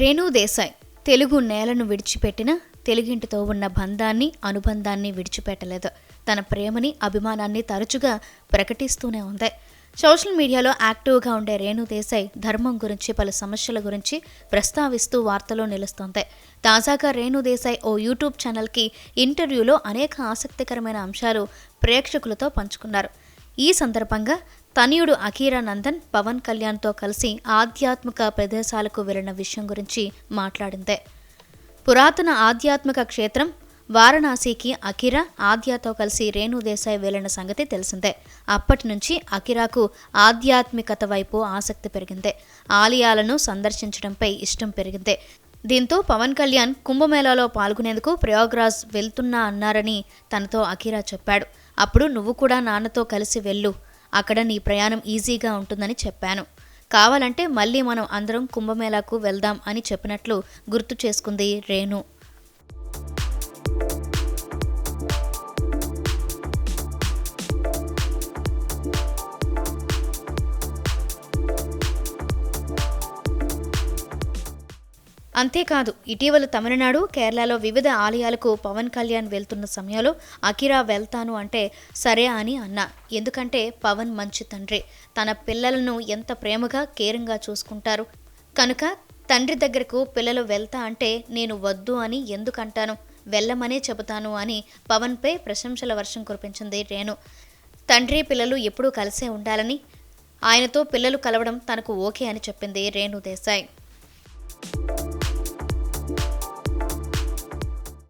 రేణు దేశాయ్ తెలుగు నేలను విడిచిపెట్టిన తెలుగింటితో ఉన్న బంధాన్ని అనుబంధాన్ని విడిచిపెట్టలేదు. తన ప్రేమని అభిమానాన్ని తరచుగా ప్రకటిస్తూనే ఉంది. సోషల్ మీడియాలో యాక్టివ్గా ఉండే రేణు దేశాయ్ ధర్మం గురించి పలు సమస్యల గురించి ప్రస్తావిస్తూ వార్తలో నిలుస్తోంది. తాజాగా రేణు దేశాయ్ ఓ యూట్యూబ్ ఛానల్కి ఇంటర్వ్యూలో అనేక ఆసక్తికరమైన అంశాలు ప్రేక్షకులతో పంచుకున్నారు. ఈ సందర్భంగా తనయుడు అఖీరా నందన్ పవన్ కళ్యాణ్తో కలిసి ఆధ్యాత్మిక ప్రదేశాలకు వెళ్ళిన విషయం గురించి మాట్లాడిందే. పురాతన ఆధ్యాత్మిక క్షేత్రం వారణాసికి అకిరా ఆద్యాతో కలిసి రేణు దేశాయ్ వెళ్ళిన సంగతి తెలిసిందే. అప్పటి నుంచి అకిరాకు ఆధ్యాత్మికత వైపు ఆసక్తి పెరిగిందే. ఆలయాలను సందర్శించడంపై ఇష్టం పెరిగిందే. దీంతో పవన్ కళ్యాణ్ కుంభమేళాలో పాల్గొనేందుకు ప్రయాగ్రాజ్ వెళ్తున్నా అన్నారని తనతో అకిరా చెప్పాడు. అప్పుడు నువ్వు కూడా నాన్నతో కలిసి వెళ్ళు అక్కడ నీ ప్రయాణం ఈజీగా ఉంటుందని చెప్పాను. కావాలంటే మళ్ళీ మనం అందరం కుంభమేళాకు వెళ్దాం అని చెప్పినట్లు గుర్తు చేసుకుంది రేణు. అంతేకాదు ఇటీవల తమిళనాడు కేరళలో వివిధ ఆలయాలకు పవన్ కళ్యాణ్ వెళ్తున్న సమయంలో అకిరా వెళ్తాను అంటే సరే అని అన్నా. ఎందుకంటే పవన్ మంచి తండ్రి. తన పిల్లలను ఎంత ప్రేమగా కేరింగ్గా చూసుకుంటారు. కనుక తండ్రి దగ్గరకు పిల్లలు వెళ్తా అంటే నేను వద్దు అని ఎందుకంటాను? వెళ్ళమనే చెబుతాను అని పవన్పై ప్రశంసల వర్షం కురిపించింది రేణు. తండ్రి పిల్లలు ఎప్పుడూ కలిసే ఉండాలని ఆయనతో పిల్లలు కలవడం తనకు ఓకే అని చెప్పింది రేణు దేశాయ్.